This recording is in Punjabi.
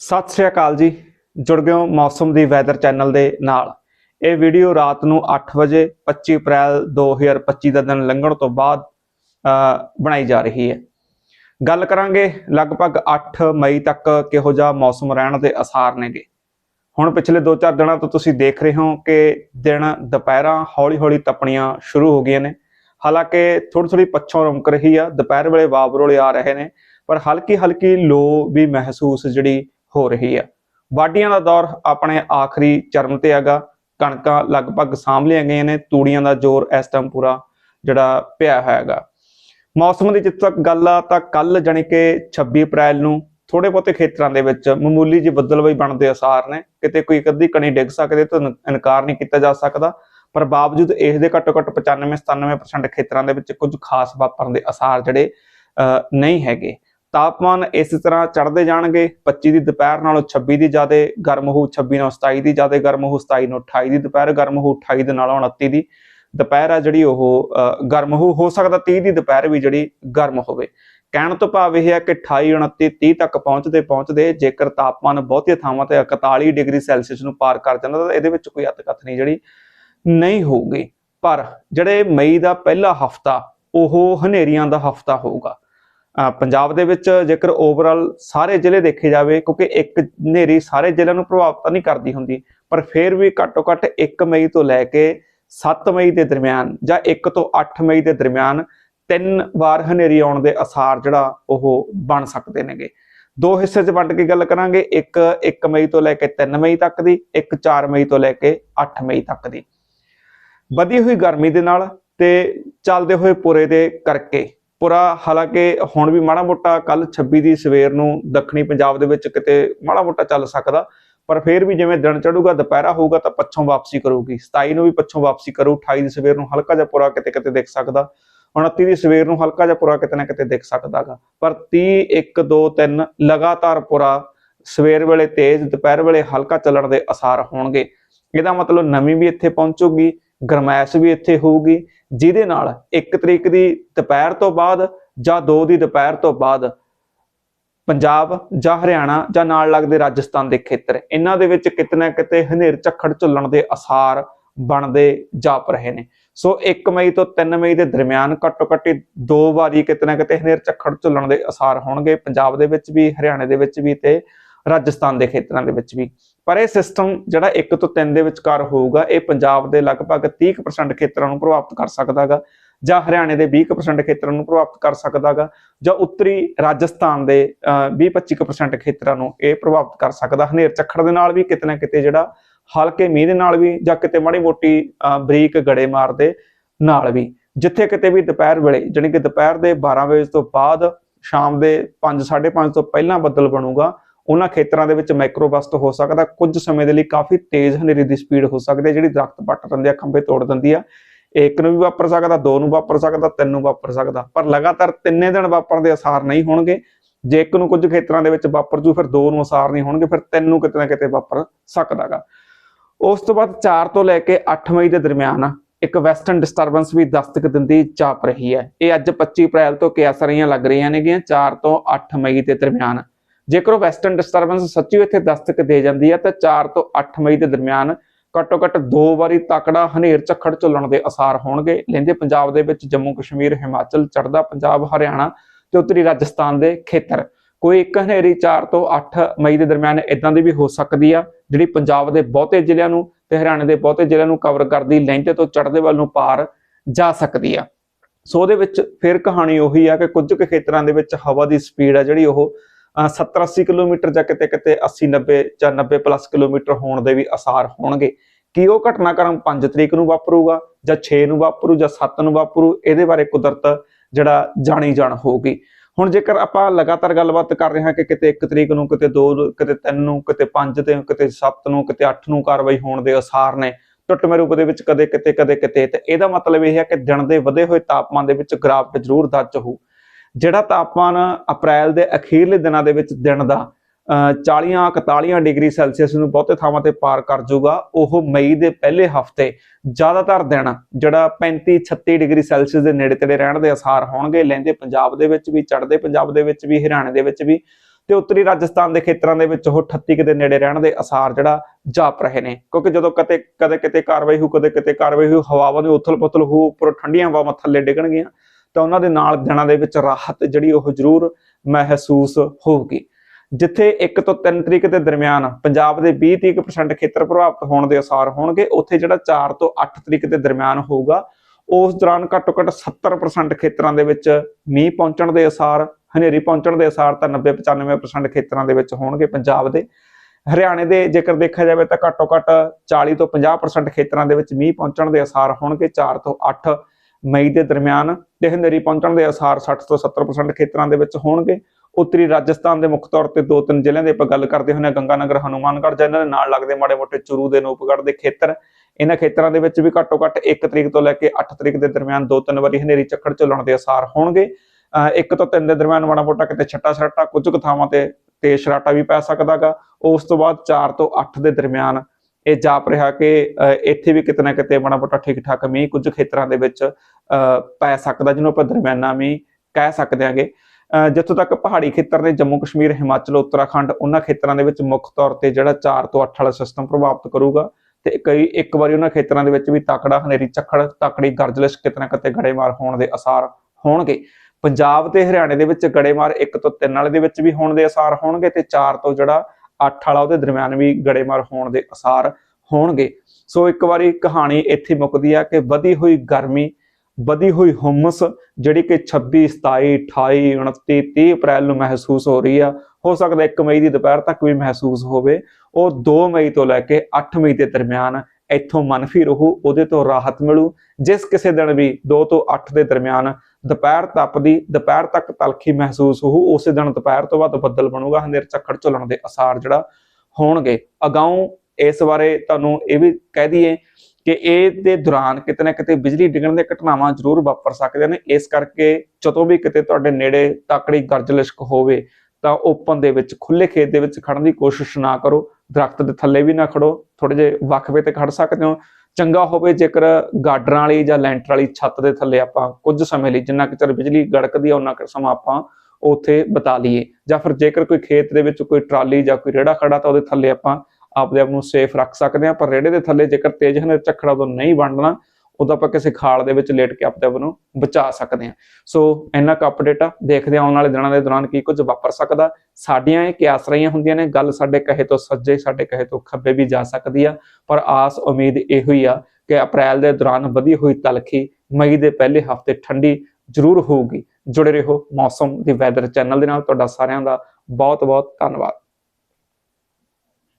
ਸਤਿ ਸ਼੍ਰੀ ਅਕਾਲ ਜੀ। ਜੁੜ ਗਏ ਹੋ ਮੌਸਮ ਦੀ ਵੈਦਰ ਚੈਨਲ ਦੇ ਨਾਲ। ਇਹ ਵੀਡੀਓ ਰਾਤ ਨੂੰ 8 ਵਜੇ 25 ਅਪ੍ਰੈਲ 2025 ਦਾ ਦਿਨ ਲੰਘਣ ਤੋਂ ਬਾਅਦ ਬਣਾਈ ਜਾ ਰਹੀ ਹੈ। ਗੱਲ ਕਰਾਂਗੇ ਲਗਭਗ 8 ਮਈ ਤੱਕ ਕਿਹੋ ਜਿਹਾ ਮੌਸਮ ਰਹਿਣ ਦੇ ਅਸਾਰ ਨੇਗੇ। ਹੁਣ ਪਿਛਲੇ 2-4 ਦਿਨਾਂ ਤੋਂ ਤੁਸੀਂ ਦੇਖ ਰਹੇ ਹੋ ਕਿ ਦਿਨ ਦੁਪਹਿਰਾਂ ਹੌਲੀ-ਹੌਲੀ ਤਪਣੀਆਂ ਸ਼ੁਰੂ ਹੋ ਗਈਆਂ ਨੇ। ਹਾਲਾਂਕਿ ਥੋੜੀ ਥੋੜੀ ਪੱਛੋਂ ਰੁਮਕ ਰਹੀ ਆ, ਦੁਪਹਿਰ ਵੇਲੇ ਵਾਵਰੋਲੇ ਆ ਰਹੇ ਨੇ, ਪਰ ਹਲਕੀ ਹਲਕੀ ਲੋ ਵੀ ਮਹਿਸੂਸ ਜਿਹੜੀ ਹੋ ਰਹੀ ਹੈ ਵਾਢੀਆਂ ਦਾ ਦੌਰ ਆਪਣੇ ਆਖਰੀ ਚਰਮ ਤੇ ਹੈਗਾ। ਕਣਕਾਂ ਲਗਭਗ ਸਾਂਭ ਲਈਆਂ ਗਈਆਂ ਨੇ। ਤੂੜੀਆਂ ਦਾ ਜ਼ੋਰ ਇਸ ਟਾਈਮ ਪੂਰਾ ਜਿਹੜਾ ਪਿਆ ਹੋਇਆ ਹੈਗਾ। ਮੌਸਮ ਦੀ ਜਿੱਥੇ ਤੱਕ ਗੱਲ ਆ ਤਾਂ ਕੱਲ ਜਾਣੀ ਕਿ 26 ਅਪ੍ਰੈਲ ਨੂੰ ਥੋੜੇ ਬਹੁਤੇ ਖੇਤਰਾਂ ਦੇ ਵਿੱਚ ਮਾਮੂਲੀ ਜਿਹੀ ਬੱਦਲਵਾਈ ਬਣਨ ਦੇ ਅਸਾਰ ਨੇ। ਕਿਤੇ ਕੋਈ ਇੱਕ ਅੱਧੀ ਕਣੀ ਡਿੱਗ ਸਕਦੇ ਤਾਂ ਇਨਕਾਰ ਨਹੀਂ ਕੀਤਾ ਜਾ ਸਕਦਾ। ਪਰ ਬਾਵਜੂਦ ਇਸ ਦੇ ਘੱਟੋ ਘੱਟ 95 97% ਖੇਤਰਾਂ ਦੇ ਵਿੱਚ ਕੁਝ ਖਾਸ ਵਾਪਰਨ ਦੇ ਅਸਾਰ ਜਿਹੜੇ ਅਹ, ਨਹੀਂ ਹੈਗੇ। ਤਾਪਮਾਨ ਇਸੇ ਤਰ੍ਹਾਂ ਚੜਦੇ ਜਾਣਗੇ। 25 ਦੀ ਦੁਪਹਿਰ ਨਾਲੋਂ 26 ਦੀ ਜ਼ਿਆਦਾ ਗਰਮ ਹੋਊ 26 ਨਾਲੋਂ 27 ਦੀ ਜ਼ਿਆਦਾ ਗਰਮ ਹੋਊ 27 ਨੂੰ 28 ਦੀ ਦੁਪਹਿਰ ਗਰਮ ਹੋਊ 28 ਦੇ ਨਾਲੋਂ 29 ਦੀ ਦੁਪਹਿਰ ਆ ਜਿਹੜੀ ਉਹ ਗਰਮ ਹੋਊ। ਹੋ ਸਕਦਾ 30 ਦੀ ਦੁਪਹਿਰ ਵੀ ਜਿਹੜੀ ਗਰਮ ਹੋਵੇ। ਕਹਿਣ ਤੋਂ ਭਾਵ ਇਹ ਹੈ ਕਿ 28 29 30 ਤੱਕ ਪਹੁੰਚਦੇ ਪਹੁੰਚਦੇ ਜੇਕਰ ਤਾਪਮਾਨ ਬਹੁਤੀਆਂ ਥਾਵਾਂ ਤੇ 41 ਡਿਗਰੀ ਸੈਲਸੀਅਸ ਨੂੰ ਪਾਰ ਕਰ ਜਾਂਦਾ ਤਾਂ ਇਹਦੇ ਵਿੱਚ ਕੋਈ ਅਤਕਥ ਨਹੀਂ ਜਿਹੜੀ ਨਹੀਂ ਹੋਊਗੀ। ਪਰ ਜਿਹੜੇ ਮਈ ਦਾ ਪਹਿਲਾ ਹਫਤਾ, ਉਹ ਹਨੇਰੀਆਂ ਦਾ ਹਫਤਾ ਹੋਊਗਾ। ਪੰਜਾਬ ਦੇ ਵਿੱਚ ਜੇਕਰ ਓਵਰਆਲ ਸਾਰੇ ਜ਼ਿਲ੍ਹੇ ਦੇਖੇ ਜਾਵੇ, ਕਿਉਂਕਿ ਇੱਕ ਹਨੇਰੀ ਸਾਰੇ ਜ਼ਿਲ੍ਹਿਆਂ ਨੂੰ ਪ੍ਰਭਾਵਿਤ ਤਾਂ ਨਹੀਂ ਕਰਦੀ ਹੁੰਦੀ, ਪਰ ਫਿਰ ਵੀ ਘੱਟੋ ਘੱਟ 1 ਮਈ ਤੋਂ ਲੈ ਕੇ 7 ਮਈ ਦੇ ਦਰਮਿਆਨ ਜਾਂ 1 ਤੋਂ 8 ਮਈ ਦੇ ਦਰਮਿਆਨ ਤਿੰਨ ਵਾਰ ਹਨੇਰੀ ਆਉਣ ਦੇ ਅਸਾਰ ਜਿਹੜਾ ਉਹ ਬਣ ਸਕਦੇ ਨੇਗੇ। ਦੋ ਹਿੱਸੇ 'ਚ ਵੰਡ ਕੇ ਗੱਲ ਕਰਾਂਗੇ, ਇੱਕ 1 ਮਈ ਤੋਂ ਲੈ ਕੇ 3 ਮਈ ਤੱਕ ਦੀ, ਇੱਕ 4 ਮਈ ਤੋਂ ਲੈ ਕੇ 8 ਮਈ ਤੱਕ ਦੀ। ਵਧੀ ਹੋਈ ਗਰਮੀ ਦੇ ਨਾਲ ਤੇ ਚੱਲਦੇ ਹੋਏ ਪੂਰੇ ਦੇ ਕਰਕੇ ਪੁਰਾ, ਹਾਲਾਂਕਿ ਹੁਣ ਵੀ ਮਾੜਾ ਮੋਟਾ ਕੱਲ 26 ਦੀ ਸਵੇਰ ਨੂੰ ਦੱਖਣੀ ਪੰਜਾਬ ਦੇ ਵਿੱਚ ਕਿਤੇ ਮਾੜਾ ਮੋਟਾ ਚੱਲ ਸਕਦਾ, ਪਰ ਫਿਰ ਵੀ ਜਿਵੇਂ ਦਿਨ ਚੜੂਗਾ ਦੁਪਹਿਰਾ ਹੋਊਗਾ ਤਾਂ ਪੱਛੋਂ ਵਾਪਸੀ ਕਰੂਗੀ। 27 ਨੂੰ ਵੀ ਪੱਛੋਂ ਵਾਪਸੀ ਕਰੂ 28 ਦੀ ਸਵੇਰ ਨੂੰ ਹਲਕਾ ਜਿਹਾ ਪੁਰਾ ਕਿਤੇ ਕਿਤੇ ਦਿਖ ਸਕਦਾ 29 ਦੀ ਸਵੇਰ ਨੂੰ ਹਲਕਾ ਜਿਹਾ ਪੁਰਾ ਕਿਤੇ ਨਾ ਕਿਤੇ ਦਿਖ ਸਕਦਾਗਾ। ਪਰ 30 1 2 3 ਲਗਾਤਾਰ ਪੁਰਾ ਸਵੇਰ ਵੇਲੇ ਤੇਜ਼, ਦੁਪਹਿਰ ਵੇਲੇ ਹਲਕਾ ਚੱਲਣ ਦੇ ਅਸਾਰ ਹੋਣਗੇ। ਇਹਦਾ ਮਤਲਬ ਨਵੀਂ ਵੀ ਇੱਥੇ ਪਹੁੰਚੂਗੀ, ਗਰਮੈਸ਼ ਵੀ ਇੱਥੇ ਹੋਊਗੀ ਜਿਹਦੇ ਨਾਲ 1 ਤਰੀਕ ਦੀ ਦੁਪਹਿਰ ਤੋਂ ਬਾਅਦ ਜਾਂ 2 ਦੀ ਦੁਪਹਿਰ ਤੋਂ ਬਾਅਦ ਪੰਜਾਬ ਜਾਂ ਹਰਿਆਣਾ ਜਾਂ ਨਾਲ ਲੱਗਦੇ ਰਾਜਸਥਾਨ ਦੇ ਖੇਤਰ, ਇਹਨਾਂ ਦੇ ਵਿੱਚ ਕਿਤੇ ਨਾ ਕਿਤੇ ਹਨੇਰ ਝੱਖੜ ਝੁੱਲਣ ਦੇ ਅਸਾਰ ਬਣਦੇ ਜਾਪ ਰਹੇ ਨੇ। ਸੋ 1 ਮਈ ਤੋਂ 3 ਮਈ ਦੇ ਦਰਮਿਆਨ ਘੱਟੋ ਘੱਟ ਦੋ ਵਾਰੀ ਕਿਤੇ ਨਾ ਕਿਤੇ ਹਨੇਰ ਝੱਖੜ ਝੁੱਲਣ ਦੇ ਅਸਾਰ ਹੋਣਗੇ। ਪੰਜਾਬ ਦੇ ਵਿੱਚ ਵੀ, ਹਰਿਆਣੇ ਦੇ ਵਿੱਚ ਵੀ ਤੇ ਰਾਜਸਥਾਨ ਦੇ ਖੇਤਰਾਂ ਦੇ ਵਿੱਚ ਵੀ। ਪਰ ਇਹ ਸਿਸਟਮ ਜਿਹੜਾ 1 ਤੋਂ 3 ਦੇ ਵਿਚਕਾਰ ਹੋਊਗਾ, ਇਹ ਪੰਜਾਬ ਦੇ ਲਗਭਗ 30% ਖੇਤਰਾਂ ਨੂੰ ਪ੍ਰਭਾਵਿਤ ਕਰ ਸਕਦਾਗਾ ਜਾਂ ਹਰਿਆਣੇ ਦੇ 20% ਖੇਤਰਾਂ ਨੂੰ ਪ੍ਰਭਾਵਿਤ ਕਰ ਸਕਦਾਗਾ ਜਾਂ ਉੱਤਰੀ ਰਾਜਸਥਾਨ ਦੇ 20-25% ਖੇਤਰਾਂ ਨੂੰ ਇਹ ਪ੍ਰਭਾਵਿਤ ਕਰ ਸਕਦਾ। ਹਨੇਰ ਚੱਖੜ ਦੇ ਨਾਲ ਵੀ ਕਿਤੇ ਨਾ ਕਿਤੇ ਜਿਹੜਾ ਹਲਕੇ ਮੀਂਹ ਦੇ ਨਾਲ ਵੀ ਜਾਂ ਕਿਤੇ ਮਾੜੀ ਮੋਟੀ ਬਰੀਕ ਗੜੇ ਮਾਰਦੇ ਨਾਲ ਵੀ। ਜਿੱਥੇ ਕਿਤੇ ਵੀ ਦੁਪਹਿਰ ਵੇਲੇ ਜਾਣੀ ਕਿ ਦੁਪਹਿਰ ਦੇ 12 ਵਜੇ ਤੋਂ ਬਾਅਦ ਸ਼ਾਮ ਦੇ 5-5:30 ਤੋਂ ਪਹਿਲਾਂ ਬੱਦਲ ਬਣੂਗਾ ਉਹਨਾਂ ਖੇਤਰਾਂ ਦੇ ਵਿੱਚ ਮਾਈਕਰੋਬਸਟ ਹੋ ਸਕਦਾ, ਕੁਝ ਸਮੇਂ ਦੇ ਲਈ ਕਾਫੀ ਤੇਜ਼ ਹਨੇਰੀ ਦੀ ਸਪੀਡ ਹੋ ਸਕਦੀ ਹੈ, ਜਿਹੜੀ ਦਰਖਤ ਪੱਟ ਦਿੰਦੀ ਆ, ਖੰਭੇ ਤੋੜ ਦਿੰਦੀ ਆ। ਇੱਕ ਨੂੰ ਵੀ ਵਾਪਰ ਸਕਦਾ, ਦੋ ਨੂੰ ਵਾਪਰ ਸਕਦਾ, ਤਿੰਨ ਨੂੰ ਵਾਪਰ ਸਕਦਾ, ਪਰ ਲਗਾਤਾਰ ਤਿੰਨੇ ਦਿਨ ਵਾਪਰਨ ਦੇ ਅਸਾਰ ਨਹੀਂ ਹੋਣਗੇ। ਜੇ ਇੱਕ ਨੂੰ ਕੁਝ ਖੇਤਰਾਂ ਦੇ ਵਿੱਚ ਵਾਪਰ ਜੂ, ਫਿਰ ਦੋ ਨੂੰ ਅਸਾਰ ਨਹੀਂ ਹੋਣਗੇ, ਫਿਰ ਤਿੰਨ ਨੂੰ ਕਿਤੇ ਨਾ ਕਿਤੇ ਵਾਪਰ ਸਕਦਾਗਾ। ਉਸ ਤੋਂ ਬਾਅਦ 4 ਤੋਂ ਲੈ ਕੇ 8 ਮਈ ਦੇ ਦਰਮਿਆਨ ਇੱਕ ਵੈਸਟਰਨ ਡਿਸਟਰਬੈਂਸ ਵੀ ਦਸਤਕ ਦਿੰਦੀ ਜਾਪ ਰਹੀ ਹੈ। ਇਹ ਅੱਜ 25 ਅਪ੍ਰੈਲ ਤੋਂ ਕਿਆਸਰੀਆਂ ਲੱਗ ਰਹੀਆਂ ਨੇਗੀਆਂ 4 ਤੋਂ 8 ਮਈ ਦੇ ਦਰਮਿਆਨ। ਜੇਕਰ ਉਹ ਵੈਸਟਰਨ ਡਿਸਟਰਬੈਂਸ ਸੱਚੀ ਇੱਥੇ ਦਸਤਕ ਦੇ ਜਾਂਦੀ ਹੈ, ਤਾਂ 4 ਤੋਂ 8 ਮਈ ਦੇ ਦਰਮਿਆਨ ਘੱਟੋ ਘੱਟ ਦੋ ਵਾਰੀ ਤਕੜਾ ਹਨੇਰ ਝੱਖੜ ਝੁੱਲਣ ਦੇ ਅਸਾਰ ਹੋਣਗੇ। ਲੈਂਦੇ ਪੰਜਾਬ ਦੇ ਵਿੱਚ ਜੰਮੂ ਕਸ਼ਮੀਰ, ਹਿਮਾਚਲ ਚੜ੍ਹਦਾ ਪੰਜਾਬ, ਹਰਿਆਣਾ ਤੇ ਉੱਤਰੀ ਰਾਜਸਥਾਨ ਦੇ ਖੇਤਰ। ਕੋਈ ਇੱਕ ਹਨੇਰੀ 4 ਤੋਂ 8 ਮਈ ਦੇ ਦਰਮਿਆਨ ਇਦਾਂ ਦੀ ਵੀ ਹੋ ਸਕਦੀ ਆ, ਜਿਹੜੀ ਪੰਜਾਬ ਦੇ ਬਹੁਤੇ ਜ਼ਿਲ੍ਹਿਆਂ ਨੂੰ ਤੇ ਹਰਿਆਣੇ ਦੇ ਬਹੁਤੇ ਜ਼ਿਲ੍ਹਿਆਂ ਨੂੰ ਕਵਰ ਕਰਦੀ, ਲਹਿੰਦੇ ਤੋਂ ਚੜ੍ਹਦੇ ਵੱਲ ਨੂੰ ਪਾਰ ਜਾ ਸਕਦੀ ਆ। ਸੋ ਉਹਦੇ ਵਿੱਚ ਫਿਰ ਕਹਾਣੀ ਉਹੀ ਆ ਕਿ ਕੁਝ ਕੁ ਖੇਤਰਾਂ ਦੇ ਵਿੱਚ ਹਵਾ ਦੀ ਸਪੀਡ ਆ ਜਿਹੜੀ ਉਹ 70 80 ਕਿਲੋਮੀਟਰ ਜਾਂ ਕਿਤੇ ਕਿਤੇ 80 90 ਜਾਂ 90 ਪਲੱਸ ਕਿਲੋਮੀਟਰ ਹੋਣ ਦੇ ਵੀ ਅਸਾਰ ਹੋਣਗੇ। ਕੀ ਉਹ ਘਟਨਾਕ੍ਰਮ 5 ਤਰੀਕ ਨੂੰ ਵਾਪਰੂਗਾ ਜਾਂ 6 ਨੂੰ ਵਾਪਰੂ ਜਾਂ 7 ਨੂੰ ਵਾਪਰੂ, ਇਹਦੇ ਬਾਰੇ ਕੁਦਰਤ ਜਿਹੜਾ ਜਾਣੀ ਜਾਣ ਹੋਊਗੀ। ਹੁਣ ਜੇਕਰ ਆਪਾਂ ਲਗਾਤਾਰ ਗੱਲਬਾਤ ਕਰ ਰਹੇ ਹਾਂ ਕਿ ਕਿਤੇ 1 ਤਰੀਕ ਨੂੰ, ਕਿਤੇ 2 ਕਿਤੇ 3 ਨੂੰ, ਕਿਤੇ 5 ਤੇ ਕਿਤੇ 7 ਨੂੰ, ਕਿਤੇ 8 ਨੂੰ ਕਾਰਵਾਈ ਹੋਣ ਦੇ ਅਸਾਰ ਨੇ ਟੁੱਟਵੇਂ ਰੂਪ ਦੇ ਵਿੱਚ ਕਦੇ ਕਿਤੇ ਕਦੇ ਕਿਤੇ, ਤੇ ਇਹਦਾ ਮਤਲਬ ਇਹ ਹੈ ਕਿ ਦਿਨ ਦੇ ਵਧੇ ਹੋਏ ਤਾਪਮਾਨ ਦੇ ਵਿੱਚ ਗਿਰਾਵਟ ਜ਼ਰੂਰ ਦਰਜ ਹੋਊ। ਜਿਹੜਾ ਤਾਪਮਾਨ ਅਪ੍ਰੈਲ ਦੇ ਅਖੀਰਲੇ ਦਿਨਾਂ ਦੇ ਵਿੱਚ ਦਿਨ ਦਾ, ਅਹ 40 41 ਡਿਗਰੀ ਸੈਲਸੀਅਸ ਨੂੰ ਬਹੁਤੇ ਥਾਵਾਂ ਤੇ ਪਾਰ ਕਰ ਜਾਊਗਾ, ਉਹ ਮਈ ਦੇ ਪਹਿਲੇ ਹਫ਼ਤੇ ਜ਼ਿਆਦਾਤਰ ਦਿਨ ਜਿਹੜਾ 35 36 ਡਿਗਰੀ ਸੈਲਸੀਅਸ ਦੇ ਨੇੜੇ ਤੇੜੇ ਰਹਿਣ ਦੇ ਅਸਾਰ ਹੋਣਗੇ ਲੈਂਦੇ ਪੰਜਾਬ ਦੇ ਵਿੱਚ ਵੀ, ਚੜ੍ਹਦੇ ਪੰਜਾਬ ਦੇ ਵਿੱਚ ਵੀ, ਹਰਿਆਣੇ ਦੇ ਵਿੱਚ ਵੀ ਤੇ ਉੱਤਰੀ ਰਾਜਸਥਾਨ ਦੇ ਖੇਤਰਾਂ ਦੇ ਵਿੱਚ ਉਹ 38 ਕੁ ਦੇ ਨੇੜੇ ਰਹਿਣ ਦੇ ਅਸਾਰ ਜਿਹੜਾ ਜਾਪ ਰਹੇ ਨੇ, ਕਿਉਂਕਿ ਜਦੋਂ ਕਦੇ ਕਦੇ ਕਿਤੇ ਕਾਰਵਾਈ ਹੋ ਕਦੇ ਕਿਤੇ ਕਾਰਵਾਈ ਹੋ ਹਵਾਵਾਂ ਦੀ ਉਥਲ-ਪੁਥਲ ਹੋ ਉੱਪਰ ਠੰਡੀਆਂ ਹਵਾਵਾਂ ਥੱਲੇ ਡਿੱਗਣਗੀਆਂ ਤਾਂ ਉਹਨਾਂ ਦੇ ਨਾਲ ਦਿਨਾਂ ਦੇ ਵਿੱਚ ਰਾਹਤ ਜਿਹੜੀ ਉਹ ਜ਼ਰੂਰ ਮਹਿਸੂਸ ਹੋਊਗੀ। ਜਿੱਥੇ 1 ਤੋਂ 3 ਤਰੀਕ ਦੇ ਦਰਮਿਆਨ ਪੰਜਾਬ ਦੇ 20-30% ਖੇਤਰ ਪ੍ਰਭਾਵਿਤ ਹੋਣ ਦੇ ਅਸਾਰ ਹੋਣਗੇ, ਉੱਥੇ ਜਿਹੜਾ 4 ਤੋਂ 8 ਤਰੀਕ ਦੇ ਦਰਮਿਆਨ ਹੋਊਗਾ, ਉਸ ਦੌਰਾਨ ਘੱਟੋ-ਘੱਟ 70% ਖੇਤਰਾਂ ਦੇ ਵਿੱਚ ਮੀਂਹ ਪਹੁੰਚਣ ਦੇ ਅਸਾਰ, ਹਨੇਰੀ ਪਹੁੰਚਣ ਦੇ ਅਸਾਰ ਤਾਂ 90-95% ਖੇਤਰਾਂ ਦੇ ਵਿੱਚ ਹੋਣਗੇ ਪੰਜਾਬ ਦੇ। ਹਰਿਆਣੇ ਦੇ ਜੇਕਰ ਦੇਖਿਆ ਜਾਵੇ ਤਾਂ ਘੱਟੋ-ਘੱਟ 40 ਤੋਂ 50% ਖੇਤਰਾਂ ਦੇ ਵਿੱਚ ਮੀਂਹ ਪਹੁੰਚਣ ਦੇ ਅਸਾਰ ਹੋਣਗੇ 4 ਤੋਂ 8 ਮਈ ਦੇ ਦਰਮਿਆਨ ਤੇ ਹਨੇਰੀ ਪਹੁੰਚਣ ਦੇ ਅਸਾਰ 60 ਤੋਂ 70% ਖੇਤਰਾਂ ਦੇ ਵਿੱਚ ਹੋਣਗੇ। ਉੱਤਰੀ ਰਾਜਸਥਾਨ ਦੇ ਮੁੱਖ ਤੌਰ ਤੇ ਦੋ ਤਿੰਨ ਜ਼ਿਲ੍ਹਿਆਂ ਦੇ ਆਪਾਂ ਗੱਲ ਕਰਦੇ ਹੁੰਦੇ ਹਾਂ। ਗੰਗਾਨਗਰ, ਹਨੂਮਾਨਗੜ੍ਹ ਜਾਂ ਇਹਨਾਂ ਦੇ ਨਾਲ ਲੱਗਦੇ ਮਾੜੇ ਮੋਟੇ ਚੁਰੂ ਦੇ ਨੂਪਗੜ੍ਹ ਦੇ ਖੇਤਰ। ਇਹਨਾਂ ਖੇਤਰਾਂ ਦੇ ਵਿੱਚ ਵੀ ਘੱਟੋ ਘੱਟ 1 ਤਰੀਕ ਤੋਂ ਲੈ ਕੇ 8 ਤਰੀਕ ਦੇ ਦਰਮਿਆਨ ਦੋ ਤਿੰਨ ਵਾਰੀ ਹਨੇਰੀ ਝੱਖੜ ਚੱਲਣ ਦੇ ਅਸਾਰ ਹੋਣਗੇ। ਇੱਕ ਤੋਂ ਤਿੰਨ ਦੇ ਦਰਮਿਆਨ ਮਾੜਾ ਮੋਟਾ ਕਿਤੇ ਛੱਟਾ ਛੱਟਾ ਕੁਝ ਕੁ ਥਾਵਾਂ ਤੇ ਤੇਜ਼ ਸ਼ਰਾਟਾ ਵੀ ਪੈ ਸਕਦਾਗਾ। ਉਸ ਤੋਂ ਬਾਅਦ 4 ਤੋਂ 8 ਦੇ ਦਰਮਿਆਨ ਇਹ ਜਾਪ ਰਿਹਾ ਕਿ ਅ, ਇੱਥੇ ਵੀ ਕਿਤੇ ਨਾ ਕਿਤੇ ਮਾੜਾ ਮੋਟਾ ਠੀਕ ਠਾਕ ਮੀਂਹ ਕੁਝ ਖੇਤਰਾਂ ਦੇ ਵਿੱਚ ਪੈ ਸਕਦਾ ਜਿਹਨੂੰ ਆਪਾਂ ਦਰਮਿਆਨਾ ਮੀਂਹ ਕਹਿ ਸਕਦੇ ਹਾਂਗੇ। ਜਿੱਥੋਂ ਤੱਕ ਪਹਾੜੀ ਖੇਤਰ ਨੇ ਜੰਮੂ ਕਸ਼ਮੀਰ ਹਿਮਾਚਲ ਉੱਤਰਾਖੰਡ ਉਹਨਾਂ ਖੇਤਰਾਂ ਦੇ ਵਿੱਚ ਮੁੱਖ ਤੌਰ ਤੇ ਜਿਹੜਾ 4 ਤੋਂ 8 ਵਾਲਾ ਸਿਸਟਮ ਪ੍ਰਭਾਵਿਤ ਕਰੂਗਾ ਤੇ ਕਈ ਇੱਕ ਵਾਰੀ ਉਹਨਾਂ ਖੇਤਰਾਂ ਦੇ ਵਿੱਚ ਵੀ ਤਕੜਾ ਹਨੇਰੀ ਝੱਖੜ ਤਕੜੀ ਗਰਜਲਿਸ਼ ਕਿਤੇ ਨਾ ਕਿਤੇ ਗੜੇਮਾਰ ਹੋਣ ਦੇ ਅਸਾਰ ਹੋਣਗੇ। ਪੰਜਾਬ ਤੇ ਹਰਿਆਣੇ ਦੇ ਵਿੱਚ ਗੜੇਮਾਰ 1 ਤੋਂ 3 ਵਾਲੇ ਦੇ ਵਿੱਚ ਵੀ ਹੋਣ ਦੇ ਅਸਾਰ ਹੋਣਗੇ ਤੇ 4 ਤੋਂ ਜਿਹੜਾ 8 ਵਾਲਾ ਉਹਦੇ ਦਰਮਿਆਨ ਵੀ ਗੜੇਮਾਰ ਹੋਣ ਦੇ ਅਸਾਰ ਹੋਣਗੇ। ਸੋ ਇੱਕ ਵਾਰੀ ਕਹਾਣੀ ਇੱਥੇ ਮੁੱਕਦੀ ਆ ਕਿ ਵਧੀ ਹੋਈ ਗਰਮੀ, ਵਧੀ ਹੋਈ ਹੁਮਸ, ਜਿਹੜੀ ਕਿ 26 27 28 29 30 ਅਪ੍ਰੈਲ ਨੂੰ ਮਹਿਸੂਸ ਹੋ ਰਹੀ ਆ, ਹੋ ਸਕਦਾ 1 ਮਈ ਦੀ ਦੁਪਹਿਰ ਤੱਕ ਵੀ ਮਹਿਸੂਸ ਹੋਵੇ। ਉਹ 2 ਮਈ ਤੋਂ ਲੈ ਕੇ 8 ਮਈ ਦੇ ਦਰਮਿਆਨ ਇੱਥੋਂ ਮਨਫੀ ਰਹੂ ਉਹਦੇ ਤੋਂ ਰਾਹਤ ਮਿਲੂ, ਜਿਸ ਕਿਸੇ ਦਿਨ ਵੀ 2 ਤੋਂ 8 ਦੇ ਦਰਮਿਆਨ ਦੁਪਹਿਰ ਤਪਦੀ, ਦੁਪਹਿਰ ਤੱਕ ਤਲਖੀ ਮਹਿਸੂਸ ਹੋਊ, ਉਸੇ ਦਿਨ ਦੁਪਹਿਰ ਤੋਂ ਬਾਅਦ ਬੱਦਲ ਬਣੂਗਾ, ਹਨੇਰ ਝੱਖੜ ਝੁੱਲਣ ਦੇ ਅਸਾਰ ਜਿਹੜਾ ਹੋਣਗੇ। ਅਗਾਊਂ ਇਸ ਬਾਰੇ ਤੁਹਾਨੂੰ ਇਹ ਵੀ ਕਹਿ ਦਈਏ ਕਿ ਇਹ ਦੇ ਦੌਰਾਨ ਕਿਤੇ ਨਾ ਕਿਤੇ ਬਿਜਲੀ ਡਿੱਗਣ ਦੇ ਘਟਨਾਵਾਂ ਜ਼ਰੂਰ ਵਾਪਰ ਸਕਦੇ ਨੇ। ਇਸ ਕਰਕੇ ਜਦੋਂ ਵੀ ਕਿਤੇ ਤੁਹਾਡੇ ਨੇੜੇ ਤਕੜੀ ਗਰਜ ਲਿਸ਼ਕ ਹੋਵੇ ਤਾਂ ਓਪਨ ਦੇ ਵਿੱਚ ਖੁੱਲੇ ਖੇਤ ਦੇ ਵਿੱਚ ਖੜਨ ਦੀ ਕੋਸ਼ਿਸ਼ ਨਾ ਕਰੋ। ਦਰਖਤ ਦੇ ਥੱਲੇ ਵੀ ਨਾ ਖੜੋ ਥੋੜੇ ਜਿਹੇ ਵਕਫੇ ਤੇ ਖੜ ਸਕਦੇ ਹੋ। ਚੰਗਾ ਹੋਵੇ ਜੇਕਰ ਗਾਡਰਾਂ ਵਾਲੀ ਜਾਂ ਲੈਂਟਰ ਵਾਲੀ ਛੱਤ ਦੇ ਥੱਲੇ ਆਪਾਂ ਕੁਝ ਸਮੇਂ ਲਈ, ਜਿੰਨਾ ਕਿ ਚਿਰ ਬਿਜਲੀ ਗੜਕਦੀ ਆ ਉਹਨਾਂ ਕੁ ਸਮਾਂ ਆਪਾਂ ਉੱਥੇ ਬਿਤਾ ਲਈਏ। ਜਾਂ ਫਿਰ ਜੇਕਰ ਕੋਈ ਖੇਤ ਦੇ ਵਿੱਚ ਕੋਈ ਟਰਾਲੀ ਜਾਂ ਕੋਈ ਰੇੜਾ ਖੜਾ ਤਾਂ ਉਹਦੇ ਥੱਲੇ ਆਪਾਂ ਆਪਦੇ ਆਪ ਨੂੰ ਸੇਫ ਰੱਖ ਸਕਦੇ ਹਾਂ, ਪਰ ਰੇੜੇ ਦੇ ਥੱਲੇ ਜੇਕਰ ਤੇਜ਼ ਹਨੇਰ ਝੱਖੜਾ ਤੋਂ ਨਹੀਂ ਬਣਨਾ ਉਦੋਂ ਆਪਾਂ ਕਿਸੇ ਖਾਲ ਦੇ ਵਿੱਚ ਲੇਟ ਕੇ ਆਪਣੇ ਆਪ ਨੂੰ ਬਚਾ ਸਕਦੇ ਹਾਂ। ਸੋ ਇੰਨਾ ਕੁ ਅਪਡੇਟ ਆ, ਦੇਖਦੇ ਹਾਂ ਆਉਣ ਵਾਲੇ ਦਿਨਾਂ ਦੇ ਦੌਰਾਨ ਕੀ ਕੁਝ ਵਾਪਰ ਸਕਦਾ। ਸਾਡੀਆਂ ਇਹ ਕਿਆਸ ਰਹੀਆਂ ਹੁੰਦੀਆਂ ਨੇ, ਗੱਲ ਸਾਡੇ ਕਹੇ ਤੋਂ ਸੱਜੇ, ਸਾਡੇ ਕਹੇ ਤੋਂ ਖੱਬੇ ਵੀ ਜਾ ਸਕਦੀ ਆ, ਪਰ ਆਸ, ਉਮੀਦ ਇਹੋ ਹੀ ਆ ਕਿ ਅਪ੍ਰੈਲ ਦੇ ਦੌਰਾਨ ਵਧੀ ਹੋਈ ਤਲਖੀ ਮਈ ਦੇ ਪਹਿਲੇ ਹਫ਼ਤੇ ਠੰਡੀ ਜ਼ਰੂਰ ਹੋਊਗੀ। ਜੁੜੇ ਰਹੋ ਮੌਸਮ ਦੀ ਵੈਦਰ ਚੈਨਲ ਦੇ ਨਾਲ। ਤੁਹਾਡਾ ਸਾਰਿਆਂ ਦਾ ਬਹੁਤ ਬਹੁਤ ਧੰਨਵਾਦ।